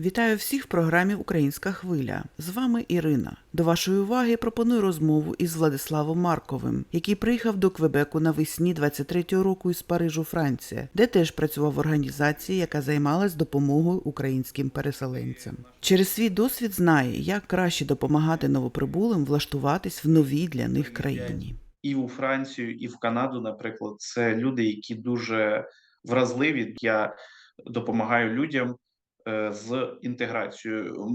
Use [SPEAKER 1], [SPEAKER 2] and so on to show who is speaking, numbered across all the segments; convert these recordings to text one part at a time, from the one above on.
[SPEAKER 1] Вітаю всіх в програмі Українська хвиля. З вами Ірина. До вашої уваги пропоную розмову із Владиславом Марковим, який приїхав до Квебеку навесні 23-го року із Парижу, Франція, де теж працював в організації, яка займалась допомогою українським переселенцям. Через свій досвід знає, як краще допомагати новоприбулим влаштуватись в новій для них країні.
[SPEAKER 2] і у Францію, і в Канаду, наприклад, це люди, які дуже вразливі. Я допомагаю людям з інтеграцією.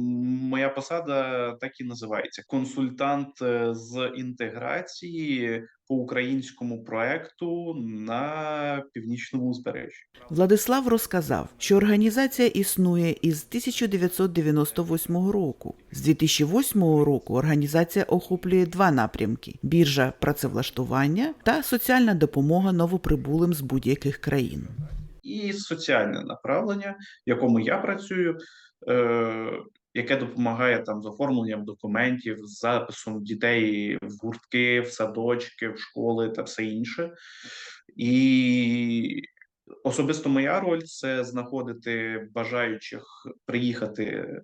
[SPEAKER 2] Моя посада так і називається: консультант е, з інтеграції по українському проекту на північному узбережжі.
[SPEAKER 1] Владислав розказав, що організація існує із 1998 року. З 2008 року організація охоплює два напрямки: біржа працевлаштування та соціальна допомога новоприбулим з будь-яких країн.
[SPEAKER 2] І соціальне направлення, в якому я працюю, е, яке допомагає там з оформленням документів, з записом дітей в гуртки, в садочки, в школи та все інше. І особисто моя роль це знаходити бажаючих приїхати е,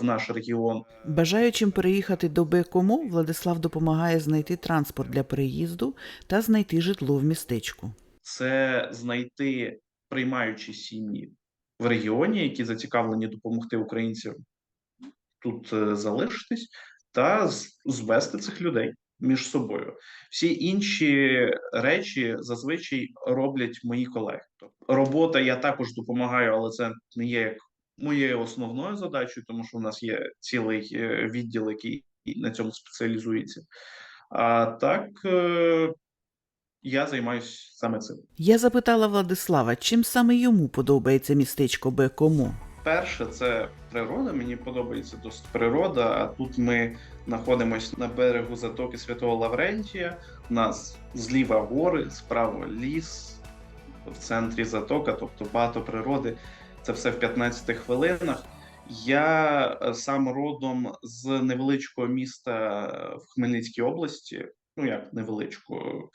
[SPEAKER 2] в наш регіон
[SPEAKER 1] Бажаючим переїхати до Бекомо, Владислав допомагає знайти транспорт для переїзду та знайти житло в містечку.
[SPEAKER 2] це знайти приймаючі сім'ї в регіоні, які зацікавлені допомогти українцям тут е, залишитись, та звести цих людей між собою. Всі інші речі зазвичай роблять мої колеги. Тобто робота я також допомагаю, але це не є як моєю основною задачею, тому що в нас є цілий е, відділ, який на цьому спеціалізується. А так е, я займаюся саме цим.
[SPEAKER 1] Я запитала Владислава, чим саме йому подобається містечко Бекомо.
[SPEAKER 2] Перше, це природа. Мені подобається досить природа. А тут ми знаходимося на берегу затоки Святого Лаврентія. У нас зліва гори, справа ліс, в центрі затока, тобто багато природи. Це все в 15 хвилинах. Я е, сам родом з невеличкого міста в Хмельницькій області. Ну як невеличкого,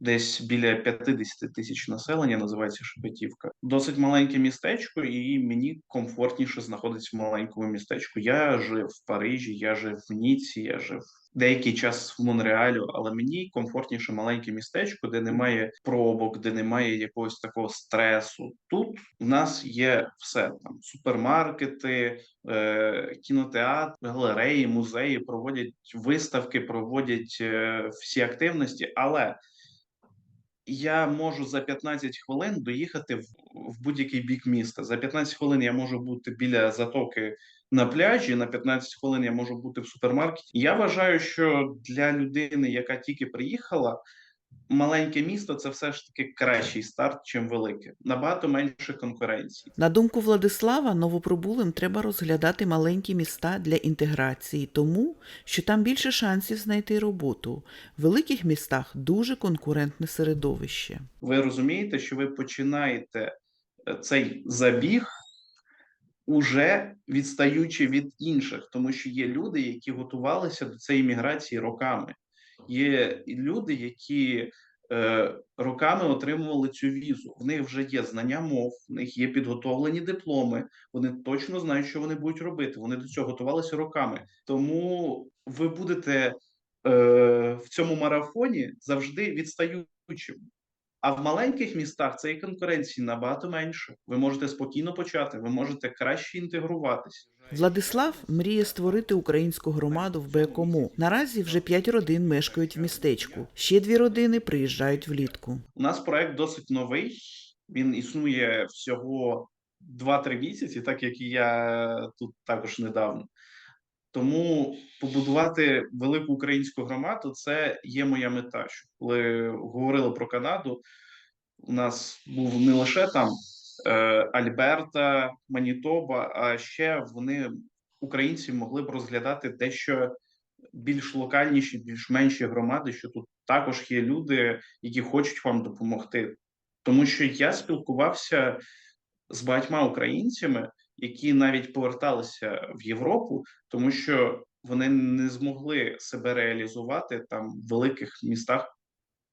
[SPEAKER 2] десь біля 50 тисяч населення, називається Шепетівка. Досить маленьке містечко, і мені комфортніше знаходитися в маленькому містечку. Я жив в Парижі, я жив в Ніці, я жив деякий час в Монреалю, але мені комфортніше маленьке містечко, де немає пробок, де немає якогось такого стресу. Тут в нас є все там супермаркети, е, кінотеатр, галереї, музеї проводять виставки, проводять е, всі активності, але я можу за 15 хвилин доїхати в, в будь-який бік міста. За 15 хвилин я можу бути біля затоки на пляжі. На 15 хвилин я можу бути в супермаркеті. Я вважаю, що для людини, яка тільки приїхала, маленьке місто це все ж таки кращий старт, чим велике. Набагато менше конкуренції.
[SPEAKER 1] На думку Владислава, новоприбулим треба розглядати маленькі міста для інтеграції, тому що там більше шансів знайти роботу. В великих містах дуже конкурентне середовище.
[SPEAKER 2] ви розумієте, що ви починаєте е, цей забіг уже відстаючи від інших, тому що є люди, які готувалися до цієї міграції роками. Є люди, які е, роками отримували цю візу. В них вже є знання мов, в них є підготовлені дипломи. Вони точно знають, що вони будуть робити. Вони до цього готувалися роками. Тому ви будете е, в цьому марафоні завжди відстаючим. А в маленьких містах цієї конкуренції набагато менше. Ви можете спокійно почати, ви можете краще інтегруватися.
[SPEAKER 1] Владислав мріє створити українську громаду в Бекомо. Наразі вже п'ять родин мешкають в містечку. Ще дві родини приїжджають влітку.
[SPEAKER 2] У нас проект досить новий. Він існує всього 2-3 місяці, так як і я тут також недавно. Тому побудувати велику українську громаду це є моя мета. Що коли говорили про Канаду, у нас був не лише там е, Альберта, Манітоба, а ще вони українці могли б розглядати дещо більш локальніші, більш менші громади, що тут також є люди, які хочуть вам допомогти. Тому що я спілкувався з багатьма українцями, які навіть поверталися в Європу, тому що вони не змогли себе реалізувати там в великих містах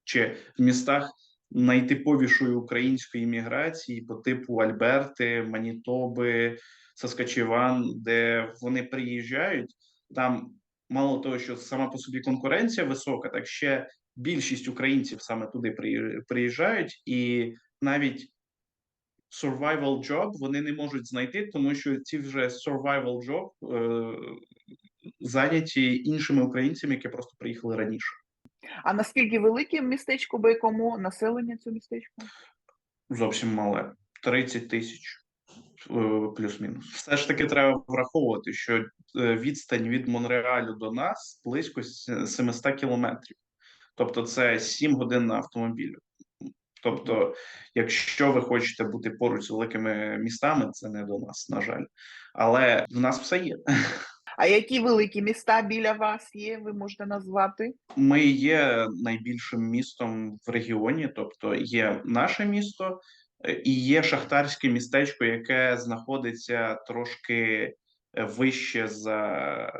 [SPEAKER 2] чи в містах найтиповішої української міграції по типу Альберти, Манітоби, Саскачеван, де вони приїжджають. Там мало того, що сама по собі конкуренція висока, так ще більшість українців саме туди приї- приїжджають, і навіть survival job вони не можуть знайти, тому що ці вже survival job е, зайняті іншими українцями, які просто приїхали раніше.
[SPEAKER 3] А наскільки велике містечко Байкомо, населення цього містечка?
[SPEAKER 2] Зовсім мале 30 тисяч. е, Плюс-мінус. Все ж таки треба враховувати, що е, відстань від Монреалю до нас близько с- 700 кілометрів. Тобто це 7 годин на автомобілю. Тобто, якщо ви хочете бути поруч з великими містами, це не до нас, на жаль. Але в нас все є.
[SPEAKER 3] А які великі міста біля вас є? Ви можете назвати?
[SPEAKER 2] Ми є найбільшим містом в регіоні, тобто є наше місто е, і є шахтарське містечко, яке знаходиться трошки вище за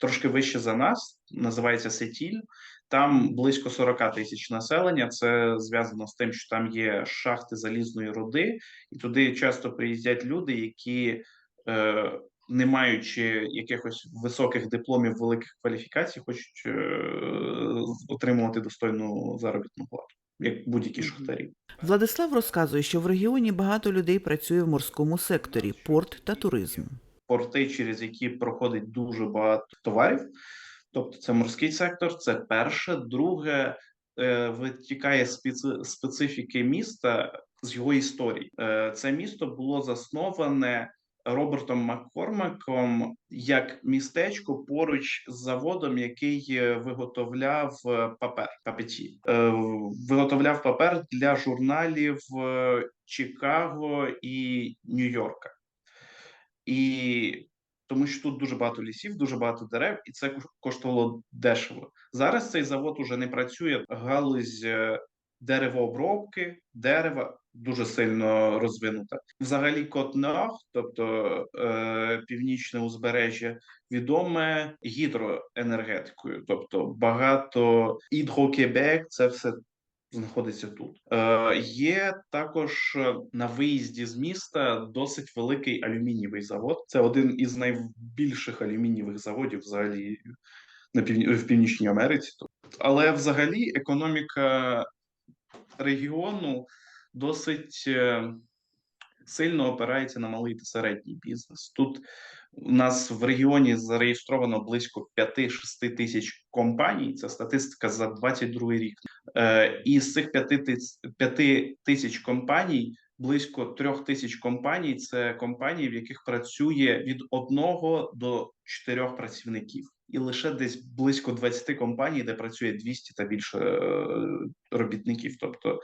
[SPEAKER 2] трошки вище за нас. Називається Сетіль. Там близько 40 тисяч населення. Це зв'язано з тим, що там є шахти залізної руди, і туди часто приїздять люди, які. Е, не маючи якихось високих дипломів, великих кваліфікацій, хочуть е, отримувати достойну заробітну плату, як будь-які шахтарі.
[SPEAKER 1] Владислав розказує, що в регіоні багато людей працює в морському секторі, порт та туризм.
[SPEAKER 2] Порти, через які проходить дуже багато товарів. Тобто, це морський сектор, це перше. Друге, е, витікає специ- специфіки міста з його історії. Е, Це місто було засноване Робертом Маккормаком як містечко поруч з заводом, який е, виготовляв папер папеті, виготовляв папер для журналів Чикаго і Нью-Йорка. І тому що тут дуже багато лісів, дуже багато дерев, і це кош- коштувало дешево. Зараз цей завод уже не працює. Галузь е, деревообробки, дерева дуже сильно розвинута. Взагалі, Котнор, тобто е, північне узбережжя, відоме гідроенергетикою, тобто багато Ідрокебек, це все знаходиться тут. Е, є також е, на виїзді з міста досить великий алюмінієвий завод. Це один із найбільших алюмінієвих заводів взагалі на півні... в Північній Америці. Але взагалі економіка регіону досить е, сильно опирається на малий та середній бізнес. Тут у нас в регіоні зареєстровано близько 5-6 тисяч компаній. Це статистика за 22 рік. Е, І з цих 5 тис- 5 тисяч компаній близько 3 тисяч компаній це компанії, в яких працює від 1 до 4 працівників, і лише десь близько 20 компаній, де працює 200 та більше е, робітників. Тобто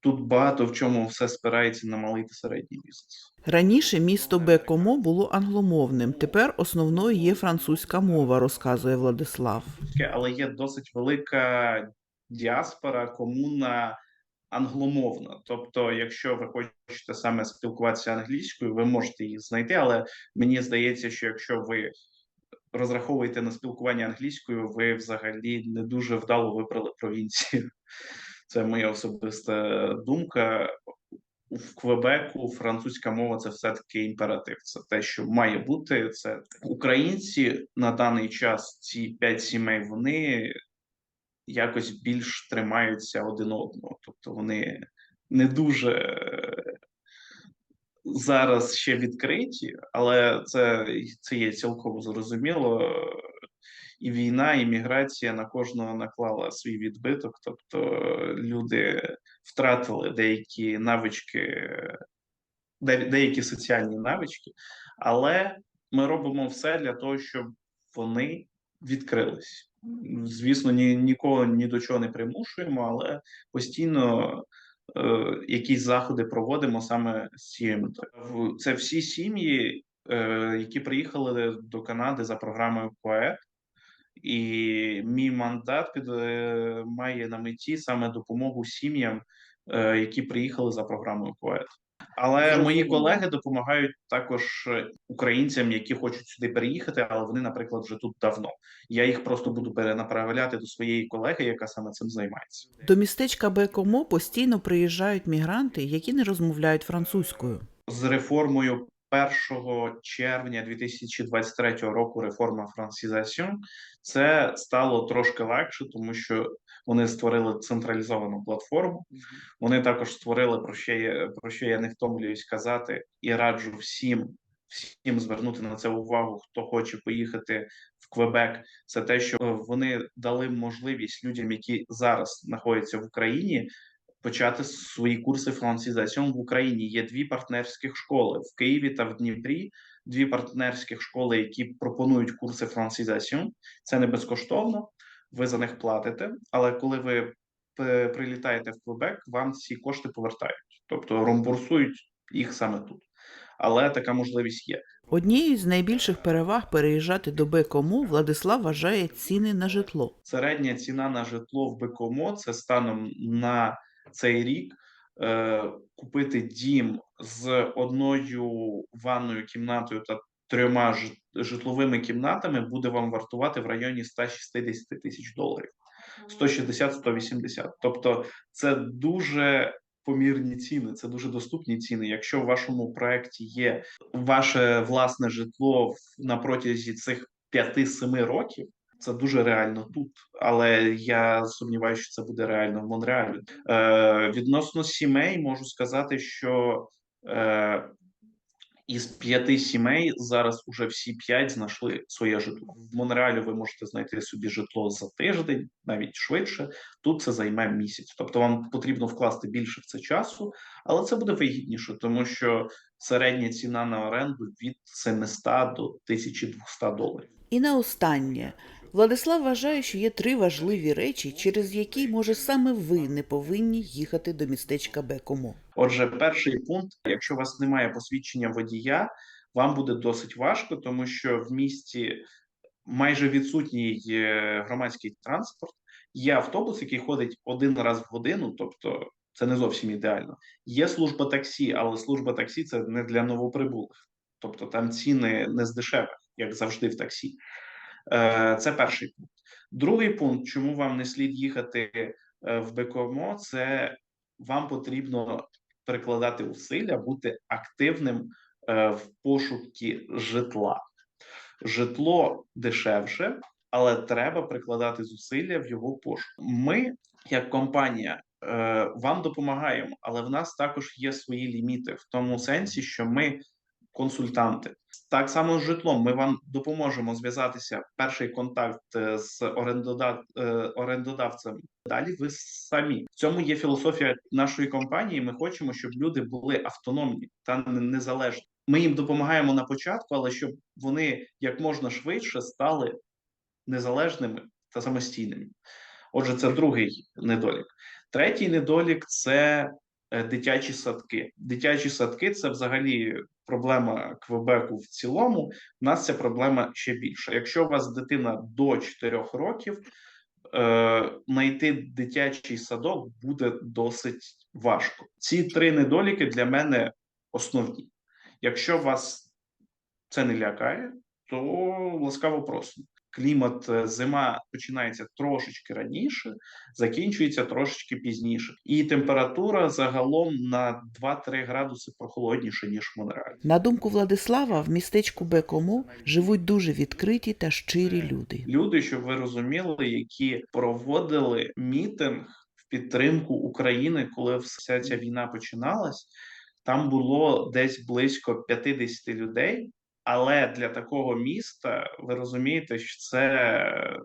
[SPEAKER 2] тут багато в чому все спирається на малий та середній бізнес.
[SPEAKER 1] Раніше місто Бекомо було англомовним, тепер основною є французька мова, розказує Владислав.
[SPEAKER 2] але є досить велика діаспора, комуна англомовна. Тобто, якщо ви хочете саме спілкуватися англійською, ви можете її знайти. Але мені здається, що якщо ви розраховуєте на спілкування англійською, ви взагалі не дуже вдало вибрали провінцію. Це моя особиста думка. В Квебеку французька мова це все таки імператив. Це те, що має бути. Це українці на даний час. Ці п'ять сімей вони якось більш тримаються один одного. Тобто вони не дуже е, зараз ще відкриті, але це, це є цілком зрозуміло. І війна, і міграція на кожного наклала свій відбиток. Тобто люди втратили деякі навички, деякі соціальні навички, але ми робимо все для того, щоб вони відкрились. Звісно, ні, нікого ні до чого не примушуємо, але постійно е, якісь заходи проводимо саме з цією. Це всі сім'ї, е, які приїхали до Канади за програмою ПОЕТ. І мій мандат під е, має на меті саме допомогу сім'ям, які приїхали за програмою ПОЕТ. Але мої колеги допомагають також е, українцям, які хочуть сюди переїхати, але вони, наприклад, вже тут давно. Я їх просто буду перенаправляти до своєї колеги, яка саме цим займається.
[SPEAKER 1] До містечка Бекомо постійно приїжджають мігранти, які не розмовляють французькою.
[SPEAKER 2] З реформою 1 червня 2023 року реформа францізаціон, це стало трошки легше, тому що вони створили централізовану платформу. Вони також створили про що я про що я не втомлююсь казати, і раджу всім всім звернути на це увагу, хто хоче поїхати в Квебек. Це те, що вони дали можливість людям, які зараз знаходяться в Україні, почати свої курси францізаціон в Україні. Є дві партнерських школи в Києві та в Дніпрі. Дві партнерських школи, які пропонують курси францізаціон. Це не безкоштовно. Ви за них платите, але коли ви прилітаєте в Квебек, вам ці кошти повертають, тобто рембурсують їх саме тут. Але така можливість є.
[SPEAKER 1] Однією з найбільших переваг переїжджати до Бекому Владислав вважає ціни на житло.
[SPEAKER 2] Середня ціна на житло в Бекомо це станом на цей рік. Е, купити дім з одною ванною кімнатою та трьома житловими кімнатами буде вам вартувати в районі 160 тисяч доларів. 160-180. Тобто це дуже помірні ціни, це дуже доступні ціни. Якщо в вашому проекті є ваше власне житло на протязі цих 5-7 років. Це дуже реально тут, але я сумніваюся, що це буде реально в Монреалі. Е, відносно сімей можу сказати, що е, із п'яти сімей зараз уже всі п'ять знайшли своє житло. В Монреалі ви можете знайти собі житло за тиждень, навіть швидше. Тут це займе місяць. Тобто вам потрібно вкласти більше в це часу, але це буде вигідніше, тому що середня ціна на оренду від 700 до 1200 доларів.
[SPEAKER 1] І на останнє. Владислав вважає, що є три важливі речі, через які, може, саме ви не повинні їхати до містечка Бекому.
[SPEAKER 2] Отже, перший пункт: якщо у вас немає посвідчення водія, вам буде досить важко, тому що в місті майже відсутній е, громадський транспорт. Є автобус, який ходить один раз в годину, тобто це не зовсім ідеально. Є служба таксі, але служба таксі це не для новоприбулих, тобто там ціни не з дешевих, як завжди в таксі. Е, Це перший пункт. Другий пункт, чому вам не слід їхати е, в Бекомо, це вам потрібно прикладати усилля, бути активним е, в пошукі житла. Житло дешевше, але треба прикладати зусилля в його пошук. Ми, як компанія, вам допомагаємо, але в нас також є свої ліміти в тому сенсі, що ми консультанти. Так само з житлом. Ми вам допоможемо зв'язатися. Перший контакт е, з е, орендодавцем. Далі ви самі в цьому є філософія нашої компанії. Ми хочемо, щоб люди були автономні та незалежні. Ми їм допомагаємо на початку, але щоб вони як можна швидше стали незалежними та самостійними. Отже, це другий недолік. Третій недолік це дитячі садки. Дитячі садки це взагалі проблема Квебеку в цілому. У нас ця проблема ще більша. Якщо у вас дитина до 4 років, е, знайти дитячий садок буде досить важко. Ці три недоліки для мене основні. Якщо вас це не лякає, то ласкаво просимо. Клімат е, зима починається трошечки раніше, закінчується трошечки пізніше, і температура загалом на 2-3 градуси прохолодніше ніж в Монреалі.
[SPEAKER 1] На думку Владислава, в містечку Бекому живуть дуже відкриті та щирі люди.
[SPEAKER 2] Люди, щоб ви розуміли, які проводили мітинг в підтримку України, коли вся ця війна починалась. Там було десь близько 50 людей. Але для такого міста ви розумієте, що це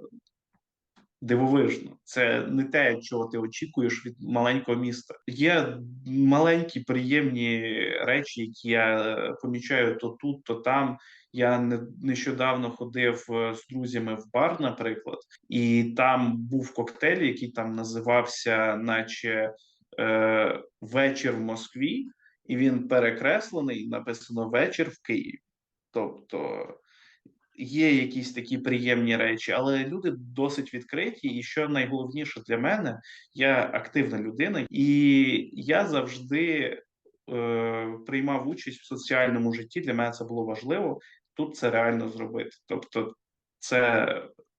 [SPEAKER 2] дивовижно. Це не те, чого ти очікуєш від маленького міста. Є маленькі приємні речі, які я е, помічаю то тут, то там. Я не нещодавно ходив е, з друзями в бар, наприклад, і там був коктейль, який там називався, наче е, вечір в Москві, і він перекреслений. Написано вечір в Києві. Тобто є якісь такі приємні речі, але люди досить відкриті. І що найголовніше для мене, я активна людина, і я завжди е, приймав участь в соціальному житті. Для мене це було важливо. Тут це реально зробити. Тобто, це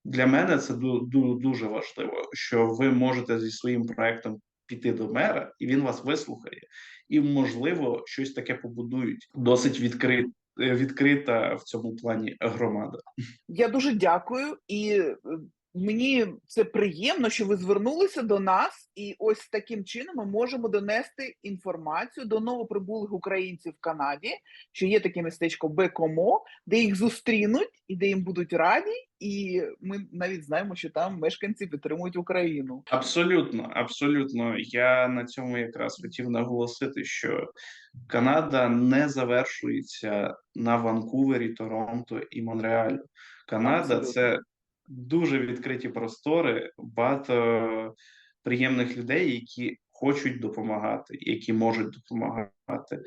[SPEAKER 2] для мене це ду- ду- дуже важливо, що ви можете зі своїм проектом піти до мера, і він вас вислухає, і можливо щось таке побудують досить відкрито. Відкрита в цьому плані громада.
[SPEAKER 3] Я дуже дякую, і мені це приємно, що ви звернулися до нас, і ось таким чином ми можемо донести інформацію до новоприбулих українців в Канаді, що є таке містечко Бекомо, де їх зустрінуть і де їм будуть раді. І ми навіть знаємо, що там мешканці підтримують Україну.
[SPEAKER 2] Абсолютно, абсолютно. Я на цьому якраз хотів наголосити, що Канада не завершується на Ванкувері, Торонто і Монреалі. Канада
[SPEAKER 3] Абсолютно.
[SPEAKER 2] це дуже відкриті простори, багато приємних людей, які хочуть допомагати, які можуть допомагати.